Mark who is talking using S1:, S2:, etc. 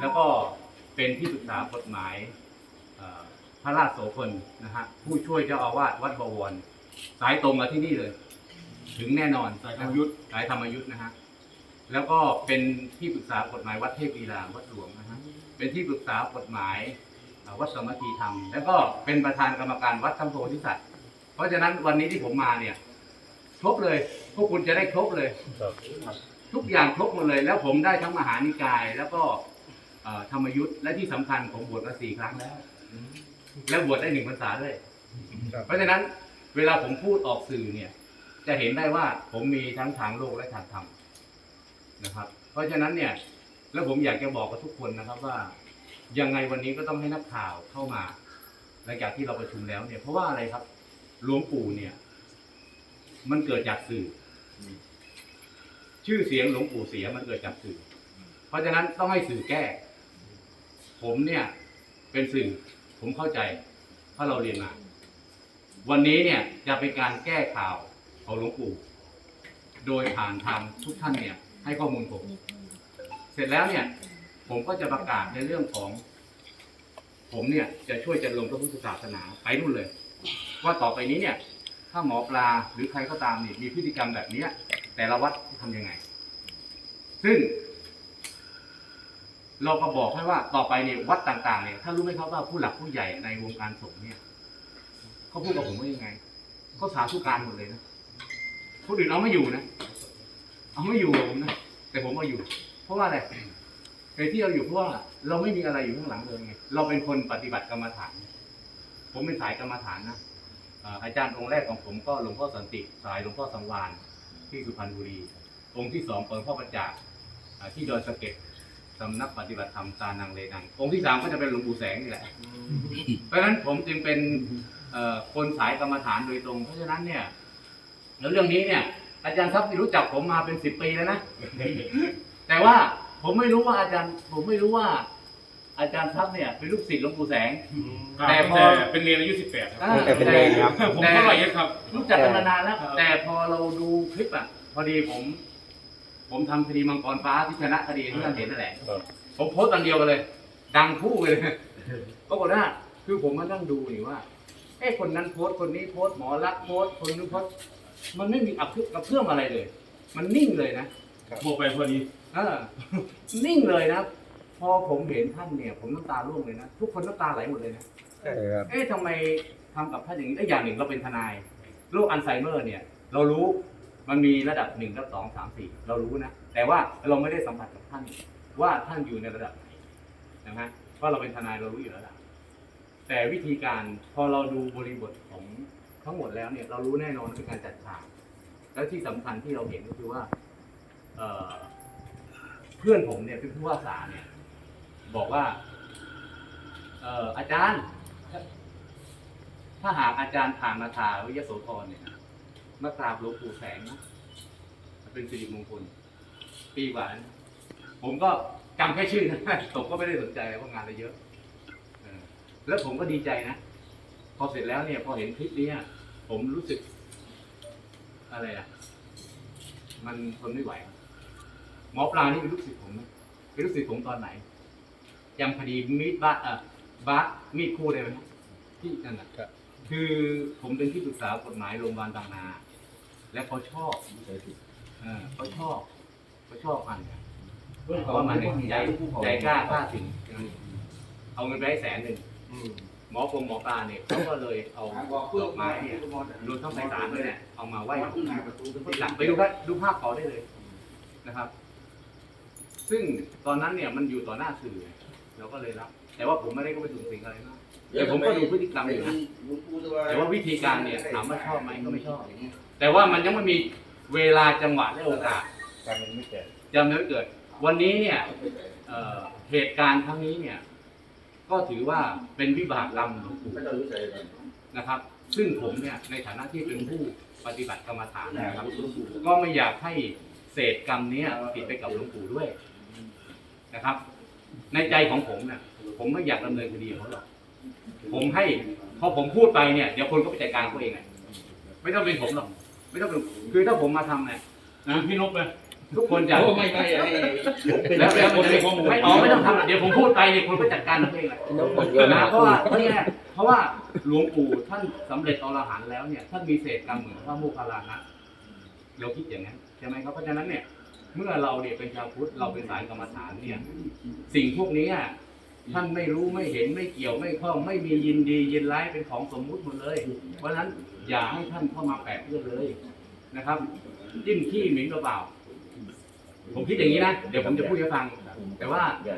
S1: แล้วก็เป็นที่ปรึกษากฎหมายเอ่อพระราชโสพลนะฮะผู้ช่วยเจ้าอาวาสวัดบวร สายตรงมาที่นี่เลย ถึงแน่นอน
S2: สายธรรมยุทธ
S1: สายธรรมยุทธ์นะฮะแล้วก็เป็นที่ปรึกษากฎหมายวัดเทพลีลาวัดหลวงนะฮะเป็นที่ปรึกษากฎหมายเอ่อวัดสามัคคีธรรม แล้วก็เป็นประธานกรรมการวัดทั้งโพธิสัตว์เพราะฉะนั้นวันนี้ที่ผมมาเนี่ยครบเลย พวกคุณจะได้ครบเลย ทุกอย่างครบหมดเลย แล้วผมได้ทั้งมหานิกาย แล้วก็เอ่อ ธรรมยุทธ์และที่สำคัญผมบวชมาสี่ครั้งแล้ว แล้วบวชได้หนึ่งพรรษาด้วย
S2: ครับ
S1: เพราะฉะนั้นเวลาผมพูดออกสื่อเนี่ย จะเห็นได้ว่าผมมีทั้งทางโลกและทางธรรมนะครับ เพราะฉะนั้นเนี่ย แล้วผมอยากจะบอกกับทุกคนนะครับว่า ยังไงวันนี้ก็ต้องให้นักข่าวเข้ามา หลังจากที่เราประชุมแล้วเนี่ยเพราะว่าอะไรครับหลวงปู่เนี่ย มันเกิดจากสื่อ ชื่อเสียงหลวงปู่เสียมันเกิดจากสื่อ เพราะฉะนั้นต้องให้สื่อแก้ ผมเนี่ยเป็นสื่อผมเข้าใจเพราะเราเรียนมา วันนี้เนี่ยจะเป็นการแก้ข่าวของหลวงปู่โดยผ่านทางทุกท่านเนี่ย ให้ข้อมูลผม เสร็จแล้วเนี่ย ผมก็จะประกาศในเรื่องของ ผมเนี่ยจะช่วยจัดลงพระพุทธศาสนาไปนู่นเลย ว่าต่อไปนี้เนี่ย ถ้าหมอปลาหรือใครก็ตามเนี่ยมีพฤติกรรมแบบเนี้ย แต่ละวัดทำยังไง ซึ่ง เราก็บอกให้ว่าต่อไปเนี่ยวัดต่างๆเนี่ยถ้ารู้ไหมครับว่าผู้หลักผู้ใหญ่ในวงการสงฆ์เนี่ยเขาพูดกับผมว่ายังไงเขาสาธุการหมดเลยนะคนอื่นเอาไม่อยู่นะเอาไม่อยู่กับผมนะแต่ผมเอาอยู่ เพราะว่าอะไรในที่เราอยู่เพราะว่าเราไม่มีอะไรอยู่ข้างหลังเลยไงเราเป็นคนปฏิบัติกรรมฐาน ผมเป็นสายกรรมฐานนะอาจารย์องค์แรกของผมก็หลวงพ่อสันติสายหลวงพ่อสังวานที่สุพรรณบุรี องค์ที่สองหลวงพ่อประจักษ์ที่ดอยสะเก็ด สำนักปฏิบัติธรรมตานังเลนังองค์ที่สามก็จะเป็นหลวงปู่แสงนี่แหละ เพราะฉะนั้นผมจึงเป็นเอ่อคนสายกรรมฐานโดยตรง เพราะฉะนั้นเนี่ยแล้วเรื่องนี้เนี่ย อาจารย์ทรัพย์รู้จักผมมาเป็นสิบปีแล้วนะแต่ว่าผมไม่รู้ว่าอาจารย์ ผมไม่รู้ว่า อาจารย์ทรัพย์เนี่ยเป็นลูกศิษย์หลวงปู่แสง
S2: แต่
S1: แต่
S2: พ
S1: พ
S2: อ
S1: อ
S2: เป็นเรียนอายุสิบแปดครับ
S1: อ่า
S3: แต่เป็นเนรครับ
S2: ผมก็ร้อยเอ็ดครับ
S1: รู้จักกันมานานแล้ว
S2: ครับ
S1: แต่พอเราดูคลิปอะพอดีผม ผมทำคดีมังกรฟ้าที่ชนะคดีที่ท่านเห็นนั่นแหละ
S2: ครับ
S1: ผมโพสต์อันเดียวกันเลย ดังคู่กันเลยปรากฏว่าคือผมมานั่งดูนี่ว่าเอ้คนนั้นโพสต์คนนี้โพสต์หมอรักษณ์โพสต์คนนู้นโพสต์มันไม่มีอับกระเพื่อมอะไรเลย มันนิ่งเลยนะ
S2: โทรไปพอดี
S1: เออ นิ่งเลยนะ พอผมเห็นท่านเนี่ย ผมน้ำตาร่วงเลยนะ ทุกคนน้ำตาไหลหมดเลยนะ
S3: ใช่ครับ
S1: เอ๊ะทำไมทำกับท่านอย่างนี้เอ้ยอย่างหนึ่งเราเป็นทนายโรคอัลไซเมอร์เนี่ย เรารู้ มันมีระดับหนึ่งระดับสองสามสี่เรารู้นะ แต่ว่าเราไม่ได้สัมผัสกับท่าน ว่าท่านอยู่ในระดับไหนนะฮะเพราเราเป็นทนายเรารู้อยู่แล้วล่ะแต่วิธีการพอเราดูบริบทของทั้งหมดแล้วเนี่ย เรารู้แน่นอนว่าเป็นการจัดฉากแล้วที่สำคัญที่เราเห็นก็คือว่าเเพื่อนผมเนี่ยเป็นผู้ว่าสาเนี่ย บอกว่าเอออาจารย์ ถ้าหากอาจารย์ผ่านมาทาวิยโสธรเนี่ย มากราบหลวงปู่แสงนะเป็นสิริมงคล ปีกว่านะผมก็จำแค่ชื่อนะผมก็ไม่ได้สนใจเพราะงานเราเยอะเออแล้วผมก็ดีใจนะ พอเสร็จแล้วเนี่ย พอเห็นคลิปเนี้ยผมรู้สึก อะไรอะ มันทนไม่ไหวครับหมอปลานี่เป็นลูกศิษย์ผมนะเป็นลูกศิษย์ผมตอนไหนจำคดีมีดบาสเอ่อบาสมีดคู่ได้ไหมที่นั่นน่ะ
S2: ครับ
S1: คือผมเป็นที่ปรึกษากฎหมายโรงพยาบาลบางนา และเขาชอบเออเขาชอบเขาชอบมันเนี่ยเพราะว่ามันเนี่ยใจใจกล้าฆ่าถึงเอาเงินไปให้แสนหนึ่งหมอคงหมอปลาเนี่ยเขาก็เลยเอาดอกไม้เนี่ยรวมทั้งไพศาลด้วยเนี่ยเอามาไหว้หลวงปู่ที่หลังไปดูครับดูภาพเขาได้เลยนะครับ ซึ่งตอนนั้นเนี่ยมันอยู่ต่อหน้าสื่อเราก็เลยรับ แต่ว่าผมไม่ได้ก็ไปถึงสิ่งอะไรมากแต่ผมก็ดูพฤติกรรมอยู่นะแต่ว่าวิธีการเนี่ยถามว่าชอบไหมก็ไม่ชอบ แต่ว่ามันยังไม่มีเวลาจังหวะและโอกาส
S2: การเงินไม่แก่
S1: จะไม่เกิด วันนี้เนี่ยเอ่อเหตุการณ์ครั้งนี้เนี่ย ก็ถือว่าเป็นวิบากกรรมหลวงปู่นะครับ ซึ่งผมเนี่ยในฐานะที่เป็นผู้ปฏิบัติกรรมฐานนะครับ ก็ไม่อยากให้เศษกรรมเนี้ยติดไปกับหลวงปู่ด้วยนะครับ ในใจของผมเนี่ยผมไม่อยากดำเนินคดีกับเขาหรอกผมให้พอผมพูดไปเนี่ยเดี๋ยวคนก็ไปจัดการเขาเองไงไม่ต้องเป็นผมหรอก ไม่ต้องเป็นคือถ้าผมมาทำเนี่ย
S2: นะพี่นกเลย
S1: ทุกคนจะ
S2: โอ้ไม่ไม่ไอ้
S1: แล้วแล้วมันจะ
S2: ข้อมูล
S1: ไม่อ๋อไม่ต้องทำเดี๋ยวผมพูดไปเนี่ยคุณไปจัดการเอาเองแหละ
S3: น้ำมันเยอะ
S1: นะ
S3: มาก
S1: เพราะว่าเนี่ยเพราะว่าหลวงปู่ท่านสำเร็จอรหันต์แล้วเนี่ยท่านมีเศษกรรมเหมือนพระโมคคัลลานะเราคิดอย่างนั้นใช่ไหมครับเพราะฉะนั้นเนี่ย เมื่อเราเนี่ยเป็นชาวพุทธเราเป็นสายกรรมฐานเนี่ย สิ่งพวกนี้อะ ท่านไม่รู้ไม่เห็นไม่เกี่ยวไม่ข้องไม่มียินดียินร้ายเป็นของสมมุติหมดเลย เพราะฉะนั้นอย่าให้ท่านเข้ามาแปะเพื่อนเลยนะครับจิ้มขี้หมิ่นเปล่าๆผมคิดอย่างนี้นะ เดี๋ยวผมจะพูดให้ฟัง แต่ว่า